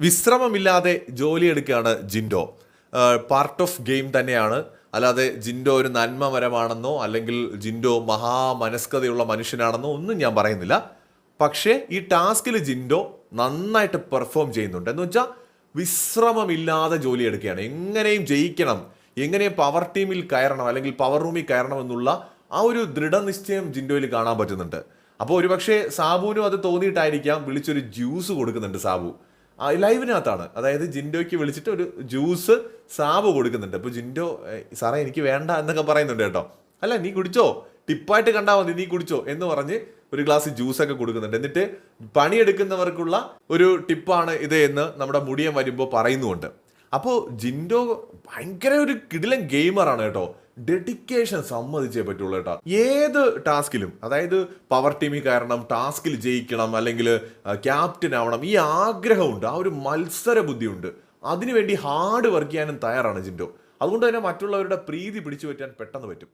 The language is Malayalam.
വിശ്രമമില്ലാതെ ജോലിയെടുക്കുകയാണ് ജിൻഡോ. പാർട്ട് ഓഫ് ഗെയിം തന്നെയാണ്. അല്ലാതെ ജിൻഡോ ഒരു നന്മമരമാണെന്നോ അല്ലെങ്കിൽ ജിൻഡോ മഹാമനസ്കതയുള്ള മനുഷ്യനാണെന്നോ ഒന്നും ഞാൻ പറയുന്നില്ല. പക്ഷേ ഈ ടാസ്കിൽ ജിൻഡോ നന്നായിട്ട് പെർഫോം ചെയ്യുന്നുണ്ട്. എന്ന് വെച്ചാൽ വിശ്രമമില്ലാതെ ജോലി എടുക്കുകയാണ് എങ്ങനെയും ജയിക്കണം. എങ്ങനെയും പവർ ടീമിൽ കയറണം അല്ലെങ്കിൽ പവർ റൂമിൽ കയറണം എന്നുള്ള ആ ഒരു ദൃഢനിശ്ചയം ജിൻഡോയിൽ കാണാൻ പറ്റുന്നുണ്ട്. അപ്പോൾ ഒരുപക്ഷെ സാബുവിനും അത് തോന്നിയിട്ടായിരിക്കാം വിളിച്ചൊരു ജ്യൂസ് കൊടുക്കുന്നുണ്ട് സാബു. ലൈവിനകത്താണ്. അതായത് ജിൻഡോയ്ക്ക് വിളിച്ചിട്ട് ഒരു ജ്യൂസ് സാവ് കൊടുക്കുന്നുണ്ട്. അപ്പോൾ ജിൻഡോ "ഏയ്, സാറേ എനിക്ക് വേണ്ട എന്നൊക്കെ പറയുന്നുണ്ട് കേട്ടോ. അല്ല നീ കുടിച്ചോ? ടിപ്പായിട്ട് കണ്ടാൽ മതി നീ കുടിച്ചോ എന്ന് പറഞ്ഞ് ഒരു ഗ്ലാസ് ജ്യൂസൊക്കെ കൊടുക്കുന്നുണ്ട്. എന്നിട്ട് പണിയെടുക്കുന്നവർക്കുള്ള ഒരു ടിപ്പാണ് ഇത് എന്ന് നമ്മുടെ മുടിയൻ വരുമ്പോൾ പറയുന്നുമുണ്ട്. അപ്പോൾ ജിൻഡോ ഭയങ്കര ഒരു കിടിലൻ ഗെയിമറാണ് കേട്ടോ. ഡെഡിക്കേഷൻ സമ്മതിച്ചേ പറ്റുള്ളൂ കേട്ടോ. ഏത് ടാസ്കിലും അതായത് പവർ ടീമിൽ കയറണം ടാസ്കിൽ ജയിക്കണം അല്ലെങ്കിൽ ക്യാപ്റ്റൻ ആവണം ഈ ആഗ്രഹമുണ്ട് ആ ഒരു മത്സര ബുദ്ധിയുണ്ട് അതിനുവേണ്ടി ഹാർഡ് വർക്ക് ചെയ്യാനും തയ്യാറാണ് ജിൻഡോ. അതുകൊണ്ട് തന്നെ മറ്റുള്ളവരുടെ പ്രീതി പിടിച്ചു പറ്റാൻ പെട്ടെന്ന് പറ്റും.